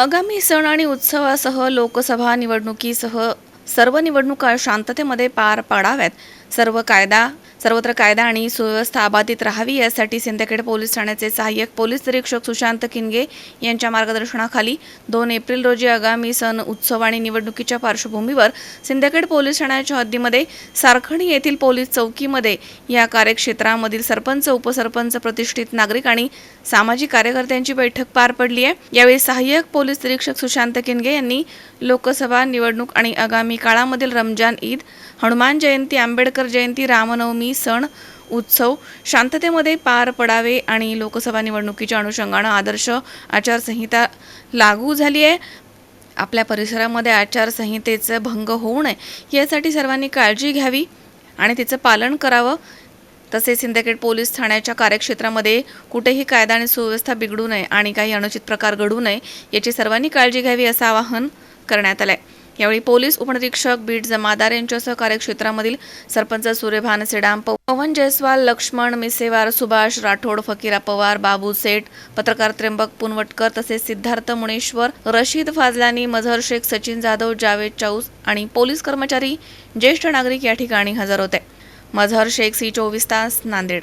आगामी सण आणि उत्सवासह लोकसभा निवडणुकीसह सर्व निवडणुका शांततेमध्ये पार पाडाव्यात. सर्व कायदा सर्वत्र कायदा आणि सुव्यवस्था अबाधित राहावी यासाठी सिंदखेड पोलीस ठाण्याचे सहाय्यक पोलीस निरीक्षक सुशांत किनगे यांच्या मार्गदर्शनाखाली दोन एप्रिल रोजी आगामी सण उत्सव आणि निवडणुकीच्या पार्श्वभूमीवर सिंदखेड पोलीस ठाण्याच्या हद्दीमध्ये सारखणी येथील पोलीस चौकीमध्ये या कार्यक्षेत्रामधील सरपंच उपसरपंच प्रतिष्ठित नागरिक आणि सामाजिक कार्यकर्त्यांची बैठक पार पडली आहे. यावेळी सहाय्यक पोलीस निरीक्षक सुशांत किनगे यांनी लोकसभा निवडणूक आणि आगामी काळामधील रमजान ईद हनुमान जयंती आंबेडकर जयंती रामनवमी सण उत्सव शांततेमध्ये पार पडावे आणि लोकसभा निवडणुकीच्या अनुषंगानं आदर्श आचारसंहिता लागू झाली आहे. आपल्या परिसरामध्ये आचारसंहितेचं भंग होऊ नये यासाठी सर्वांनी काळजी घ्यावी आणि तिचं पालन करावं. तसेच सिंदखेड पोलीस ठाण्याच्या कार्यक्षेत्रामध्ये कुठेही कायदा आणि सुव्यवस्था बिघडू नये आणि काही अनुचित प्रकार घडू नये याची सर्वांनी काळजी घ्यावी असं आवाहन करण्यात आलं आहे यावेळी पोलीस उपनिरीक्षक बीट जमादार यांच्यासह कार्यक्षेत्रामधील सरपंच सूर्यभान सेडाम पवन जयस्वाल लक्ष्मण मिसेवार सुभाष राठोड फकीरा पवार बाबू सेठ पत्रकार त्र्यंबक पुनवटकर तसेच सिद्धार्थ मुनेश्वर रशीद फाजलानी मझहर शेख सचिन जाधव जावेद चाऊस आणि पोलीस कर्मचारी ज्येष्ठ नागरिक या ठिकाणी हजर होते. मझहर शेख सी चोवीस तास Nanded.